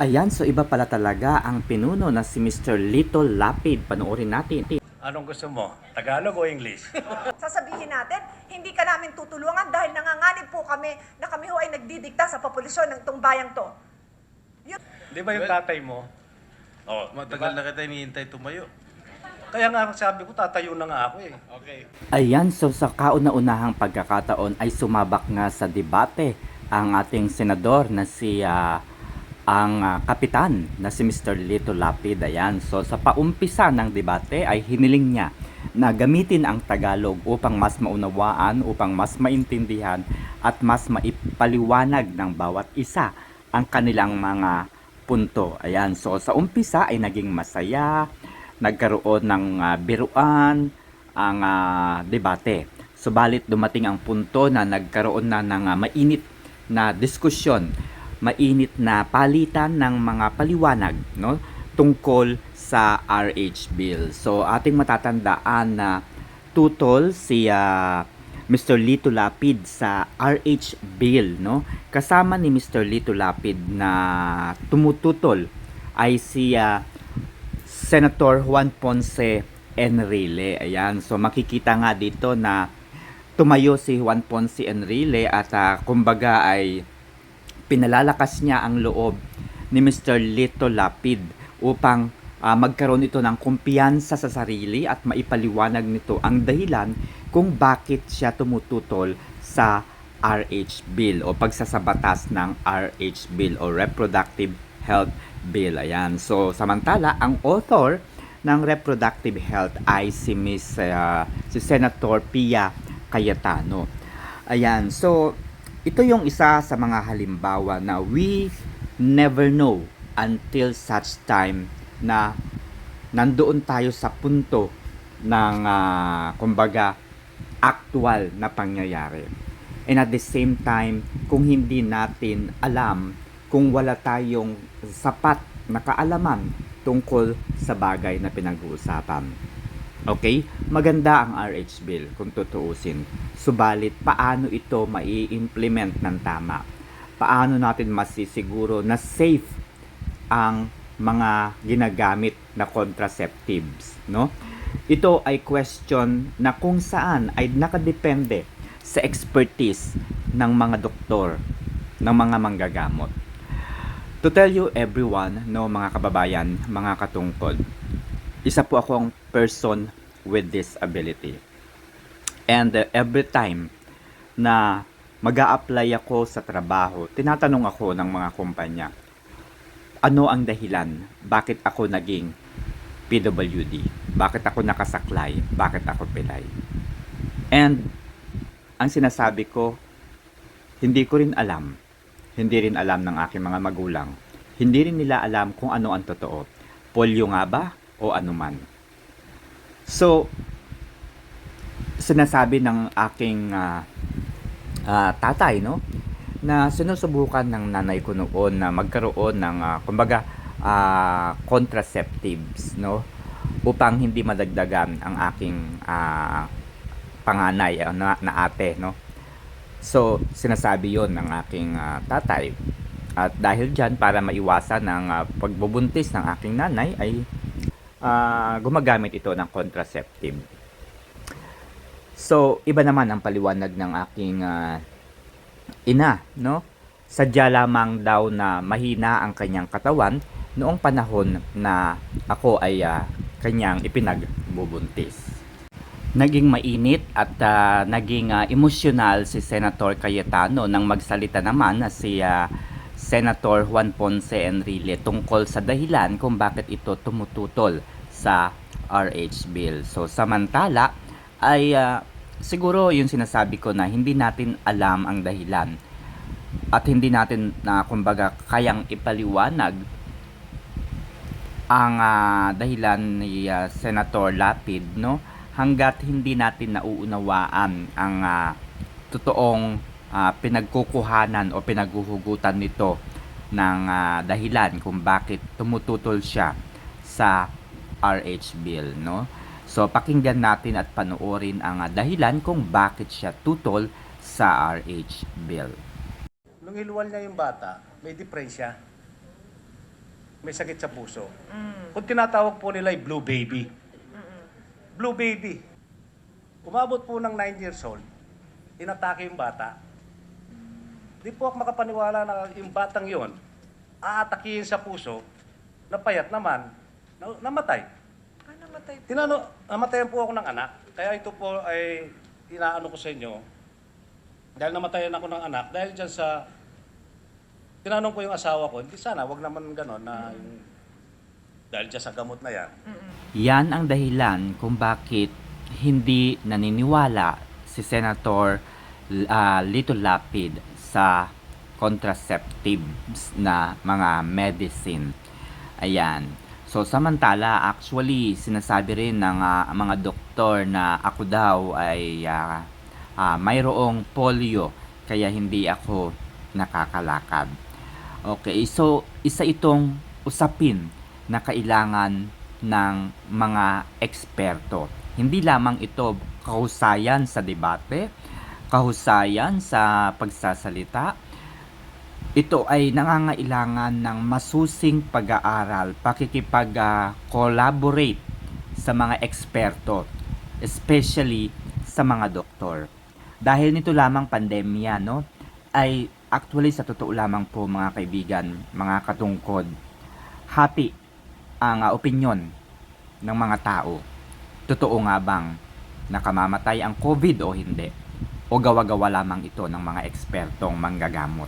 Ayan, so iba pala talaga ang pinuno na si Mr. Little Lapid. Panoorin natin. Anong gusto mo? Tagalog o English? Sasabihin natin, hindi ka namin tutulungan dahil nanganganib po kami na kami ho ay nagdidikta sa populasyon ng tong bayang to. Yun, Di ba yung tatay mo? Oh, Matagal na kita hinihintay tumayo. Kaya nga sabi ko, tatayo na nga ako eh. Okay. Ayan, so sa kauna-unahang pagkakataon ay sumabak nga sa debate ang ating senador na si ah, ang ah, kapitan na si Mr. Lito Lapid. Ayan, so sa paumpisa ng debate ay hiniling niya na gamitin ang Tagalog upang mas maunawaan, upang mas maintindihan at mas maipaliwanag ng bawat isa ang kanilang mga punto. Ayan, so sa umpisa ay naging masaya, nagkaroon ng ah, biruan, ang ah, debate. Subalit dumating ang punto na nagkaroon na ng ah, mainit na diskusyon, mainit na palitan ng mga paliwanag no tungkol sa RH bill. So ating matatandaan na tutol si ah, Mr. Lito Lapid sa RH bill no. Kasama ni Mr. Lito Lapid na tumututol ay si ah, Senator Juan Ponce Enrile. Ayan, so makikita nga dito na tumayo si Juan Ponce Enrile at ah, kumbaga ay pinalalakas niya ang loob ni Mr. Lito Lapid upang ah, magkaroon ito ng kumpiyansa sa sarili at maipaliwanag nito ang dahilan kung bakit siya tumututol sa RH Bill o pagsasabatas ng RH Bill o Reproductive Health Bill. Ayan. So, samantala, ang author ng Reproductive Health ay si Miss ah, si Senator Pia Cayetano. Ayan. So, ito yung isa sa mga halimbawa na we never know until such time na nandoon tayo sa punto ng ah, kumbaga actual na pangyayari. And at the same time, kung hindi natin alam, kung wala tayong sapat na kaalaman tungkol sa bagay na pinag-uusapan. Okay? Maganda ang RH bill kung tutuusin. Subalit, paano ito mai-implement ng tama? Paano natin masisiguro na safe ang mga ginagamit na contraceptives, no? Ito ay question na kung saan ay nakadepende sa expertise ng mga doktor, ng mga manggagamot. To tell you everyone, no, mga kababayan, mga katungkod, isa po akong person with disability. And uh, every time na mag apply ako sa trabaho, tinatanong ako ng mga kumpanya, ano ang dahilan? Bakit ako naging PWD? Bakit ako nakasaklay? Bakit ako pilay? And ang sinasabi ko, hindi ko rin alam. Hindi rin alam ng aking mga magulang. Hindi rin nila alam kung ano ang totoo. Polio nga ba o anuman. So, sinasabi ng aking ah, ah, tatay, no? na sinusubukan ng nanay ko noon na magkaroon ng ah, kumbaga ah, contraceptives no upang hindi madagdagan ang aking ah, panganay ah, na, na ate no so sinasabi yon ng aking ah, tatay at dahil diyan para maiwasan ang ah, pagbubuntis ng aking nanay ay ah, gumagamit ito ng contraceptive so iba naman ang paliwanag ng aking ah, ina, no? Sadya lamang daw na mahina ang kanyang katawan noong panahon na ako ay ah, kanyang ipinagbubuntis. Naging mainit at ah, naging ah, emosyonal si Senator Cayetano nang magsalita naman na si ah, Senator Juan Ponce Enrile tungkol sa dahilan kung bakit ito tumututol sa RH bill. So samantala ay ah, siguro yung sinasabi ko na hindi natin alam ang dahilan at hindi natin na kumbaga kayang ipaliwanag ang ah, dahilan ni ah, Senator Lapid no hanggat hindi natin nauunawaan ang ah, totoong ah, pinagkukuhanan o pinaghuhugutan nito ng ah, dahilan kung bakit tumututol siya sa RH bill no So pakinggan natin at panoorin ang ah, dahilan kung bakit siya tutol sa RH bill. Nung iluwal niya yung bata, may diferensya. may sakit sa puso. Kung tinatawag po nila ay blue baby. Blue baby. Umabot po ng 9 years old, inatake yung bata. Di po ako makapaniwala na yung batang yon aatakihin sa puso, napayat naman, na, namatay. Ah, namatay po. Tinano, namatayan po ako ng anak. Kaya ito po ay inaano ko sa inyo. Dahil namatayan ako ng anak, dahil dyan sa... Tinanong ko yung asawa ko, hindi sana, wag naman ganon na yung... Dahil dyan sa gamot na yan. Yan ang dahilan kung bakit hindi naniniwala si Senator ah, Lito Lapid sa contraceptives na mga medicine. Ayan. So samantala actually sinasabi rin ng ah, mga doktor na ako daw ay ah, ah, mayroong polio kaya hindi ako nakakalakad. Okay, so isa itong usapin na kailangan ng mga eksperto. Hindi lamang ito kahusayan sa debate, kahusayan sa pagsasalita. Ito ay nangangailangan ng masusing pag-aaral, pakikipag-collaborate sa mga eksperto, especially sa mga doktor. Dahil nito lamang pandemya, no, ay actually sa totoo lamang po mga kaibigan, mga katungkod, hati ang uh, opinyon ng mga tao. Totoo nga bang nakamamatay ang COVID o hindi? O gawa-gawa lamang ito ng mga ekspertong manggagamot?